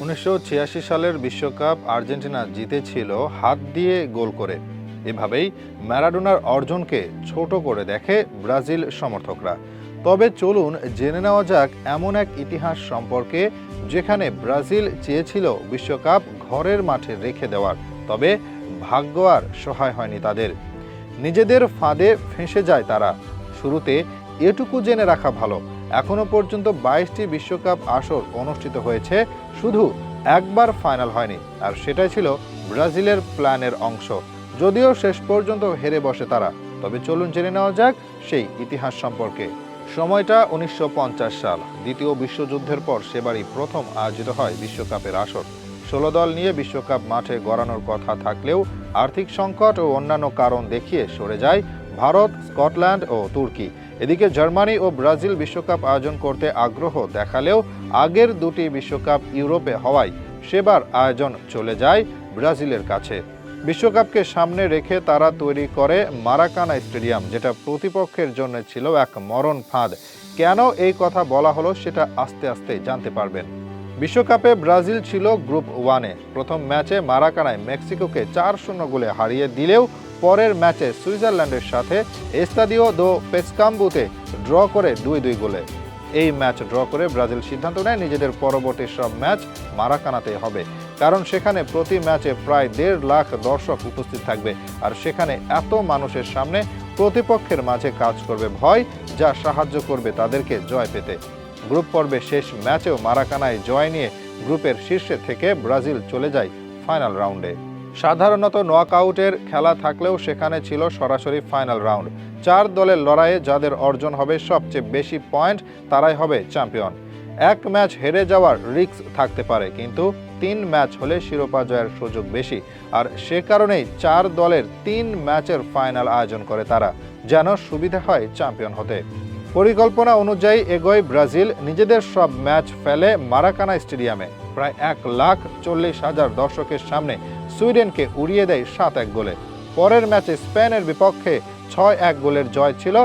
উনিশশো ছিয়াশি সালের বিশ্বকাপ আর্জেন্টিনা জিতেছিল হাত দিয়ে গোল করে। এভাবেই ম্যারাডোনার অর্জনকে ছোট করে দেখে ব্রাজিল সমর্থকরা। তবে চলুন জেনে নেওয়া যাক এমন এক ইতিহাস সম্পর্কে যেখানে ব্রাজিল চেয়েছিল বিশ্বকাপ ঘরের মাঠে রেখে দেওয়ার, তবে ভাগ্য আর সহায় হয়নি তাদের। নিজেদের ফাঁদে ফেঁসে যায় তারা। শুরুতে এটুকু জেনে রাখা ভালো। এখনও পর্যন্ত বাইশটি বিশ্বকাপ আসর অনুষ্ঠিত হয়েছে, শুধু একবার ফাইনাল হয়নি। আর সেটাই ছিল ব্রাজিলের প্ল্যানের অংশ। যদিও শেষ পর্যন্ত হেরে বসে তারা, তবে চলুন জেনে নেওয়া যাক সেই ইতিহাস সম্পর্কে। সময়টা উনিশশো পঞ্চাশ সাল, দ্বিতীয় বিশ্বযুদ্ধের পর সেবারই প্রথম আয়োজিত হয় বিশ্বকাপের আসর। ষোলো দল নিয়ে বিশ্বকাপ মাঠে গড়ানোর কথা থাকলেও আর্থিক সংকট ও অন্যান্য কারণ দেখিয়ে সরে যায় ভারত, স্কটল্যান্ড ও তুর্কি। এদিকে জার্মানি ও ব্রাজিল বিশ্বকাপ আয়োজন করতে আগ্রহ দেখালেও আগের দুটি বিশ্বকাপ ইউরোপে হওয়ায় সেবার আয়োজন চলে যায় ব্রাজিলের কাছে। বিশ্বকাপকে সামনে রেখে তারা তৈরি করে মারাকানা স্টেডিয়াম, যেটা প্রতিপক্ষের জন্য ছিল এক মরণ ফাঁদ। কেন এই কথা বলা হলো সেটা আস্তে আস্তে জানতে পারবেন। বিশ্বকাপে ব্রাজিল ছিল গ্রুপ ওয়ানে। প্রথম ম্যাচে মারাকানায় মেক্সিকোকে চার শূন্য গোলে হারিয়ে দিলেও পরের ম্যাচে সুইজারল্যান্ডের সাথে এস্তাদিও দো পেসকাম্বুতে ড্র করে দুই দুই গোলে। এই ম্যাচ ড্র করে ব্রাজিল সিদ্ধান্ত নেয় নিজেদের পরবর্তী সব ম্যাচ মারাকানাতে হবে। কারণ সেখানে প্রতি ম্যাচে প্রায় দেড় লাখ দর্শক উপস্থিত থাকবে। আর সেখানে এত মানুষের সামনে প্রতিপক্ষের মাঝে কাজ করবে ভয় যা সাহায্য করবে তাদেরকে জয় পেতে। গ্রুপ পর্বে শেষ ম্যাচেও মারাকানায় জয় নিয়ে গ্রুপের শীর্ষে থেকে ব্রাজিল চলে যায় ফাইনাল রাউন্ডে। সাধারণত নকআউটের খেলা থাকলেও সেখানে ছিল সরাসরি ফাইনাল রাউন্ড। চার দলের লড়াইয়ে যাদের অর্জন হবে সবচেয়ে বেশি পয়েন্ট, তারাই হবে চ্যাম্পিয়ন। এক ম্যাচ হেরে যাওয়ার রিস্ক থাকতে পারে, কিন্তু তিন ম্যাচ হলে শিরোপা জয়ের সুযোগ বেশি। আর সে কারণেই চার দলের তিন ম্যাচের ফাইনাল আয়োজন করে তারা, যেন সুবিধা হয় চ্যাম্পিয়ন হতে। পরিকল্পনা অনুযায়ী এগোয় ব্রাজিল। নিজেদের সব ম্যাচ ফেলে মারাকানা স্টেডিয়ামে। প্রায় এক লাখ চল্লিশ হাজার দর্শকের সামনে সুইডেনকে উড়িয়ে দেয় সাত এক গোলে। পরের ম্যাচে স্পেনের বিপক্ষে ছয় এক গোলের জয় ছিল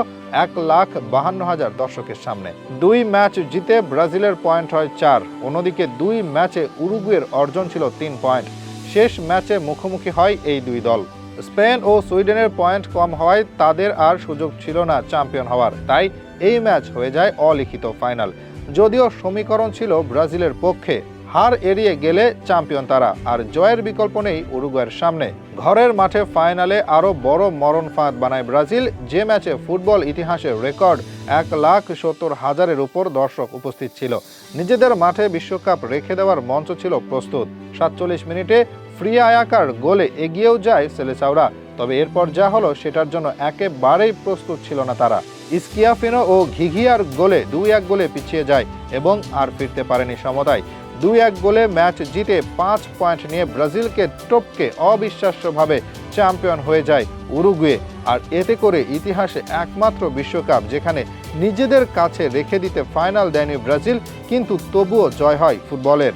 এক লাখ বাহান্ন হাজার দর্শকের সামনে। দুই ম্যাচ জিতে ব্রাজিলের পয়েন্ট হয় চার। অন্যদিকে দুই ম্যাচে উরুগুয়ের অর্জন ছিল তিন পয়েন্ট। শেষ ম্যাচে মুখোমুখি হয় এই দুই দল। স্পেন ও সুইডেনের পয়েন্ট কম হওয়ায় তাদের আর সুযোগ ছিল না চ্যাম্পিয়ন হওয়ার। তাই এই ম্যাচ হয়ে যায় অলিখিত ফাইনাল। যদিও সমীকরণ ছিল ব্রাজিলের পক্ষে, হার এড়িয়ে গেলে চ্যাম্পিয়ন তারা। আর জয়ের বিকল্প নেই উরুগুয়ের সামনে। ঘরের মাঠে ফাইনালে আরও বড় মরণ ফাঁদ বানায় ব্রাজিল। যে ম্যাচে ফুটবল ইতিহাসের রেকর্ড এক লাখ সত্তর হাজারের উপর দর্শক উপস্থিত ছিল। নিজেদের মাঠে বিশ্বকাপ রেখে দেওয়ার মঞ্চ ছিল প্রস্তুত। সাতচল্লিশ মিনিটে ফ্রি আয়াকার গোলে এগিয়েও যায় সেলেসাওরা, তবে এরপর যা হলো সেটার জন্য একেবারেই প্রস্তুত ছিল না তারা। ইস্কিয়াফিনো ও ঘিঘিয়ার গোলে দুই এক গোলে পিছিয়ে যায় এবং আর ফিরতে পারেনি সমতায়। দুই এক গোলে ম্যাচ জিতে পাঁচ পয়েন্ট নিয়ে ব্রাজিলকে টপকে অবিশ্বাস্যভাবে চ্যাম্পিয়ন হয়ে যায় উরুগুয়ে। আর এতে করে ইতিহাসে একমাত্র বিশ্বকাপ যেখানে নিজেদের কাছে রেখে দিতে ফাইনাল দেয়নি ব্রাজিল, কিন্তু তবুও জয় হয় ফুটবলের।